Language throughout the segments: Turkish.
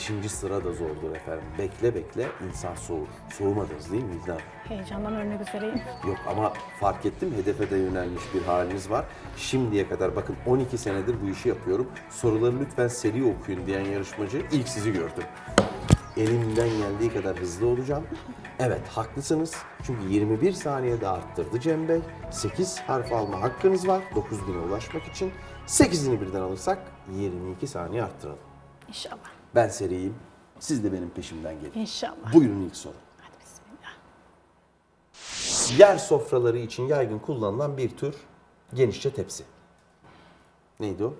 Beşinci sıra da zordur efendim. Bekle bekle insan soğur. Soğumadınız değil mi Vildan? Heyecandan ölmek üzereyim. Yok ama fark ettim hedefe de yönelmiş bir haliniz var. Şimdiye kadar bakın 12 senedir bu işi yapıyorum. Soruları lütfen seri okuyun diyen yarışmacı ilk sizi gördüm. Elimden geldiği kadar hızlı olacağım. Evet haklısınız. Çünkü 21 saniyede arttırdı Cem Bey. 8 harf alma hakkınız var 9000'e ulaşmak için. 8'ini birden alırsak 22 saniye arttıralım. İnşallah. Ben seriyim. Siz de benim peşimden gelin. İnşallah. Buyurun ilk soru. Hadi bismillah. Yer sofraları için yaygın kullanılan bir tür genişçe tepsi. Neydi o?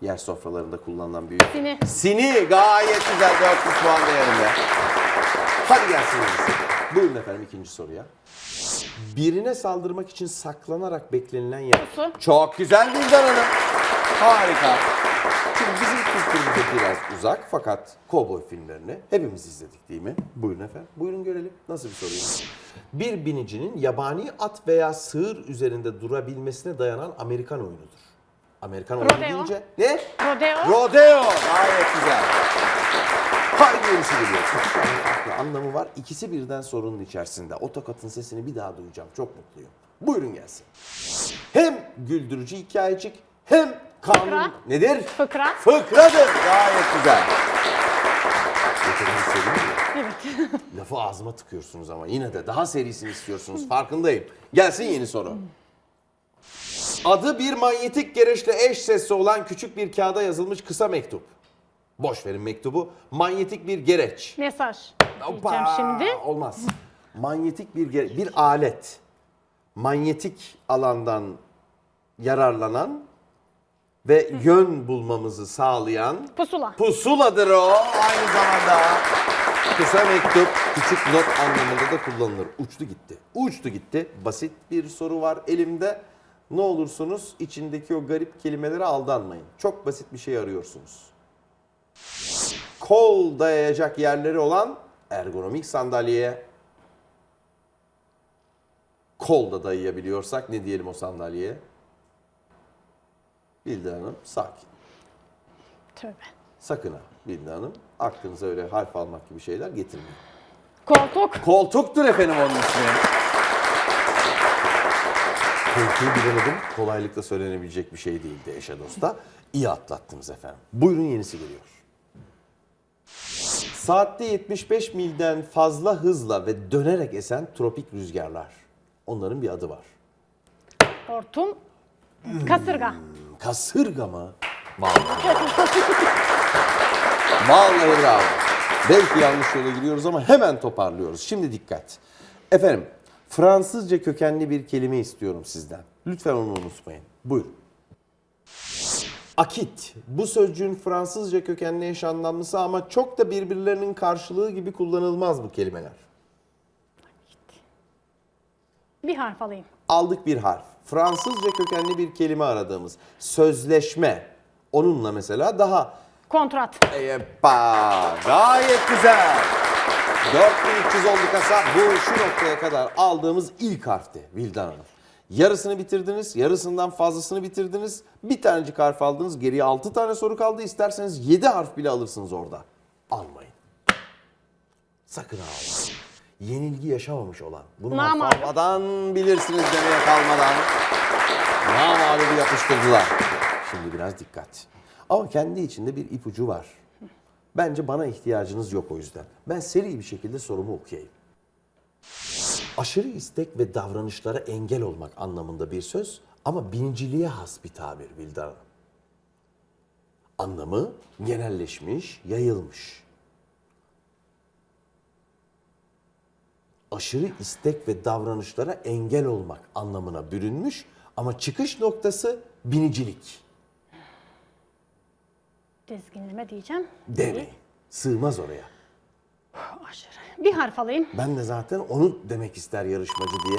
Yer sofralarında kullanılan bir Sini. Sini gayet güzel 400 puan değerinde. Hadi gelsin. Buyurun efendim ikinci soruya. Birine saldırmak için saklanarak beklenilen yer. Çok güzel Vildan Hanım. Harika. Şimdi bizim kültürümüze biraz uzak fakat kovboy filmlerini hepimiz izledik değil mi? Buyurun efendim. Buyurun görelim. Nasıl bir soruymuş? Bir binicinin yabani at veya sığır üzerinde durabilmesine dayanan Amerikan oyunudur. Amerikan oyunu Rodeo. deyince ne? Rodeo. Rodeo. Gayet güzel. Haydi yenisi geliyor. Farklı anlamı var. İkisi birden sorunun içerisinde. O tokatın sesini bir daha duyacağım. Çok mutluyum. Buyurun gelsin. Hem güldürücü hikayecik hem kanun... Fıkra. Nedir? Fıkra. Fıkradır. Gayet güzel. Yeterli seri mi? Evet. Lafı ağzıma tıkıyorsunuz ama yine de daha serisini istiyorsunuz. Farkındayım. Gelsin yeni soru. Adı bir manyetik gereçle eş sesli olan küçük bir kağıda yazılmış kısa mektup. Boş verin mektubu. Manyetik bir gereç. Mesaj. Diyeceğim şimdi. Olmaz. Manyetik bir gere- bir alet. Manyetik alandan yararlanan ve yön bulmamızı sağlayan Pusula. Pusuladır o aynı zamanda. Kısa mektup küçük not anlamında da kullanılır. Uçtu gitti. Uçtu gitti. Basit bir soru var elimde. Ne olursunuz içindeki o garip kelimelere aldanmayın. Çok basit bir şey arıyorsunuz. Kol dayayacak yerleri olan ergonomik sandalyeye kol da dayayabiliyorsak ne diyelim o sandalyeye? Bildi Hanım sakin. Tövbe. Sakın ha Bildi Hanım. Aklınıza öyle harf almak gibi şeyler getirmeyin. Koltuk. Koltuktur efendim onun ismi. Koltuğu bilemedim. Kolaylıkla söylenebilecek bir şey değildi eşe dosta. İyi atlattınız efendim. Buyurun yenisi geliyor. Saatte 75 milden fazla hızla ve dönerek esen tropik rüzgarlar. Onların bir adı var. Hortum. Kasırga. Kasırga mı? Vallahi. Vallahi bravo. Belki yanlış yola giriyoruz ama hemen toparlıyoruz. Şimdi dikkat. Efendim, Fransızca kökenli bir kelime istiyorum sizden. Lütfen onu unutmayın. Buyurun. Akit. Bu sözcüğün Fransızca kökenli eş anlamlısı ama çok da birbirlerinin karşılığı gibi kullanılmaz bu kelimeler. Bir harf alayım. Aldık bir harf. Fransızca kökenli bir kelime aradığımız. Sözleşme. Onunla mesela daha Kontrat. Epa, gayet güzel. 4300 oldu kasa. Bu şu noktaya kadar aldığımız ilk harfti Vildan Hanım. Yarısını bitirdiniz, yarısından fazlasını bitirdiniz. Bir tanecik harf aldınız, geriye 6 tane soru kaldı. İsterseniz 7 harf bile alırsınız orada. Almayın. Sakın almayın. Yenilgi yaşamamış olan, bunu almadan bilirsiniz demeye kalmadan namalubu yapıştırdılar. Şimdi biraz dikkat. Ama kendi içinde bir ipucu var. Bence bana ihtiyacınız yok o yüzden. Ben seri bir şekilde sorumu okuyayım. Aşırı istek ve davranışlara engel olmak anlamında bir söz ama biniciliğe has bir tabir Vildan Hanım. Anlamı genelleşmiş, yayılmış. Aşırı istek ve davranışlara engel olmak anlamına bürünmüş ama çıkış noktası binicilik. Dizginleme diyeceğim. Demeyin. Sığmaz oraya. Aşırı. Bir harf alayım. Ben de zaten onu demek ister yarışmacı diye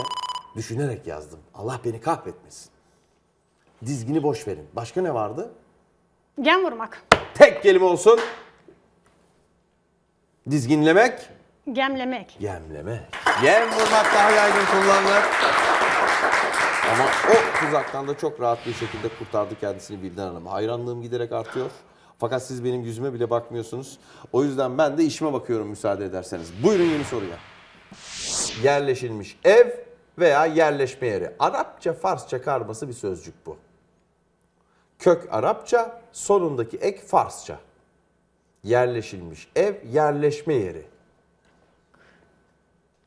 düşünerek yazdım. Allah beni kahretmesin. Dizgini boş verin. Başka ne vardı? Gen vurmak. Tek kelime olsun. Dizginlemek, Gemlemek. gemlemek. Yem vurmak daha yaygın kullanılır. Ama o tuzaktan da çok rahat bir şekilde kurtardı kendisini Bildan Hanım. Hayranlığım giderek artıyor. Fakat siz benim yüzüme bile bakmıyorsunuz. O yüzden ben de işime bakıyorum müsaade ederseniz. Buyurun yeni soruya. Yerleşilmiş ev veya yerleşme yeri. Arapça, Farsça karması bir sözcük bu. Kök Arapça, sonundaki ek Farsça. Yerleşilmiş ev, yerleşme yeri.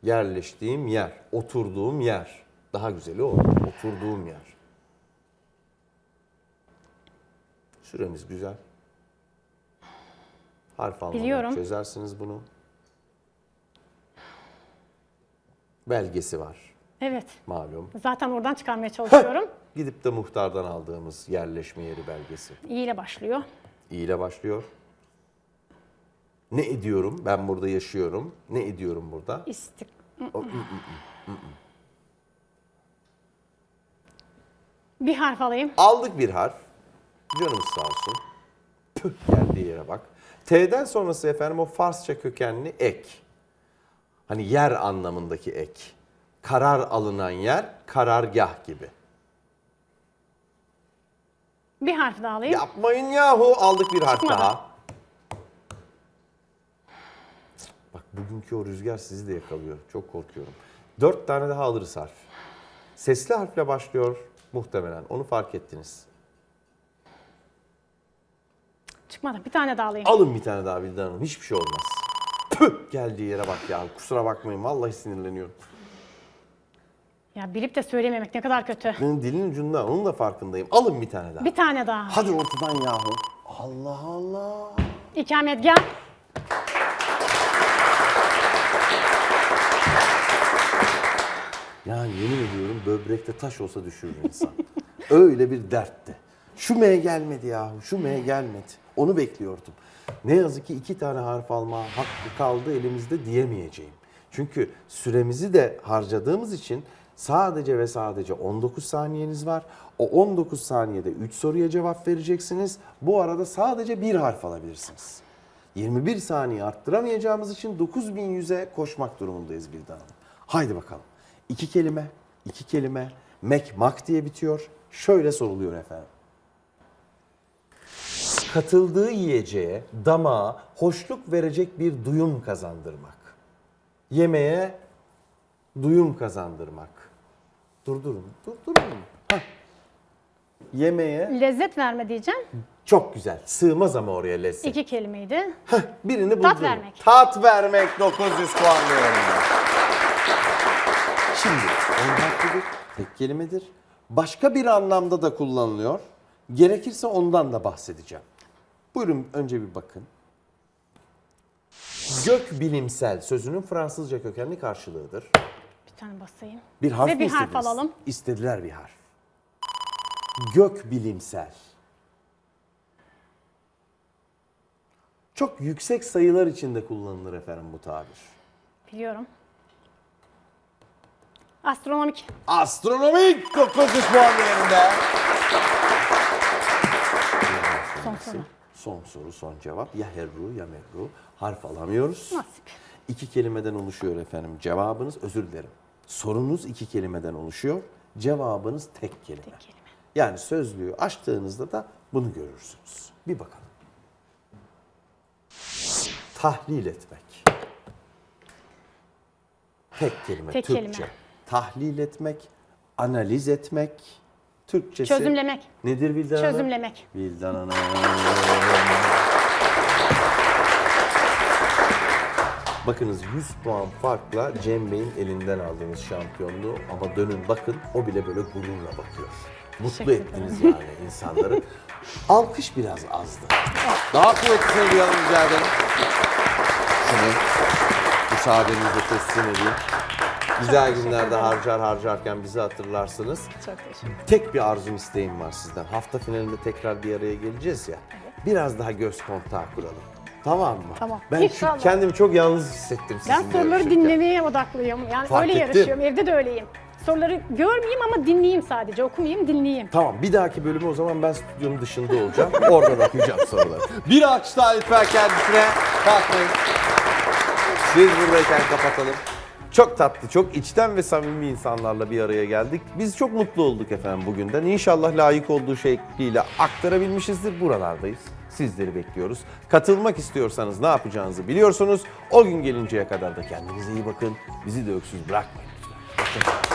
Yerleştiğim yer, oturduğum yer. Daha güzeli o, oturduğum yer. Süremiz güzel. Harf almadan Biliyorum. çözersiniz bunu. Belgesi var Evet. malum. Zaten oradan çıkarmaya çalışıyorum. Gidip de muhtardan aldığımız yerleşme yeri belgesi. İyi ile başlıyor. İ ile başlıyor. Ne ediyorum? Ben burada yaşıyorum. Ne ediyorum burada? İstik. Bir harf alayım. Aldık bir harf. Canımız sağ olsun. Püh, geldiği yere bak. T'den sonrası efendim o Farsça kökenli ek. Hani yer anlamındaki ek. Karar alınan yer, karargah gibi. Bir harf daha alayım. Yapmayın yahu. Aldık bir harf Çıkmadı. daha. Bak bugünkü o rüzgar sizi de yakalıyor. Çok korkuyorum. Dört tane daha alırız harf. Sesli harfle başlıyor muhtemelen. Onu fark ettiniz. Çıkmadı. Bir tane daha alayım. Alın bir tane daha Vildan Hanım. Hiçbir şey olmaz. Püh! Geldiği yere bak ya. Kusura bakmayın. Vallahi sinirleniyorum. Ya bilip de söylememek ne kadar kötü. Benim dilin ucunda. Onun da farkındayım. Alın bir tane daha. Bir tane daha. Hadi ortadan yahu. Allah Allah. İkametgah. Yani yemin ediyorum böbrekte taş olsa düşürür insan. Öyle bir dertti. Şu M gelmedi yahu, şu M gelmedi. Onu bekliyordum. Ne yazık ki iki tane harf alma hakkı kaldı elimizde diyemeyeceğim. Çünkü süremizi de harcadığımız için sadece ve sadece 19 saniyeniz var. O 19 saniyede 3 soruya cevap vereceksiniz. Bu arada sadece bir harf alabilirsiniz. 21 saniye arttıramayacağımız için 9100'e koşmak durumundayız Hanım. Haydi bakalım. İki kelime, iki kelime, mek mak diye bitiyor. Şöyle soruluyor efendim. Katıldığı yiyeceğe, damağa hoşluk verecek bir duyum kazandırmak. Yemeğe duyum kazandırmak. Durdurun, durdurun. Hah. Yemeğe Lezzet verme diyeceğim. çok güzel. Sığmaz ama oraya lezzet. İki kelimeydi. Heh, birini buldum. Tat vermek. Tat vermek 900 puanlıyorum ben. Şimdi on harflidir, tek kelimedir. Başka bir anlamda da kullanılıyor. Gerekirse ondan da bahsedeceğim. Buyurun önce bir bakın. Gök bilimsel sözünün Fransızca kökenli karşılığıdır. Bir tane basayım. Bir harf Ve mi bir harf istediniz? alalım. İstediler bir harf. Gök bilimsel. Çok yüksek sayılar içinde kullanılır efendim bu tabir. Biliyorum. Astronomik. Astronomik 900 puan değerinde. Son soru. Son soru, son cevap. Ya herru ya merru. Harf alamıyoruz. Nasip. İki kelimeden oluşuyor efendim cevabınız. Özür dilerim. Sorunuz iki kelimeden oluşuyor. Cevabınız tek kelime. Tek kelime. Yani sözlüğü açtığınızda da bunu görürsünüz. Bir bakalım. Tahlil etmek. Tek kelime Tek Türkçe. kelime. Tahlil etmek, analiz etmek. Türkçesi Çözümlemek. nedir Vildan Hanım? Çözümlemek. Vildan Hanım. Bakınız 100 puan farkla Cem Bey'in elinden aldığınız şampiyonluğu ama dönün bakın o bile böyle gururla bakıyor. Mutlu Teşekkür ettiniz yani insanları. Alkış biraz azdı. Daha kuvvetlisini duyalım rica ederim. Şunu müsaadenizle teslim edeyim. Güzel günlerde ederim. harcar harcarken bizi hatırlarsınız. Çok teşekkür Tek bir arzum isteğim var sizden. Hafta finalinde tekrar bir araya geleceğiz ya. Biraz daha göz kontağı kuralım. Tamam mı? Tamam. Ben çünkü İnşallah. kendimi çok yalnız hissettim Ben sizinle soruları yarışırken. dinlemeye odaklıyım. Yani Fark öyle ettim. yarışıyorum. Evde de öyleyim. Soruları görmeyeyim ama dinleyeyim sadece. Okumayayım, dinleyeyim. Tamam bir dahaki bölümü o zaman ben stüdyonun dışında olacağım. Oradan okuyacağım soruları. Bir alkış daha lütfen kendisine. Kalkmayın. Biz buradayken kapatalım. Çok tatlı, çok içten ve samimi insanlarla bir araya geldik. Biz çok mutlu olduk efendim bugünden. İnşallah layık olduğu şekliyle aktarabilmişizdir. Buralardayız. sizleri bekliyoruz. Katılmak istiyorsanız ne yapacağınızı biliyorsunuz. O gün gelinceye kadar da kendinize iyi bakın. Bizi de öksüz bırakmayın lütfen.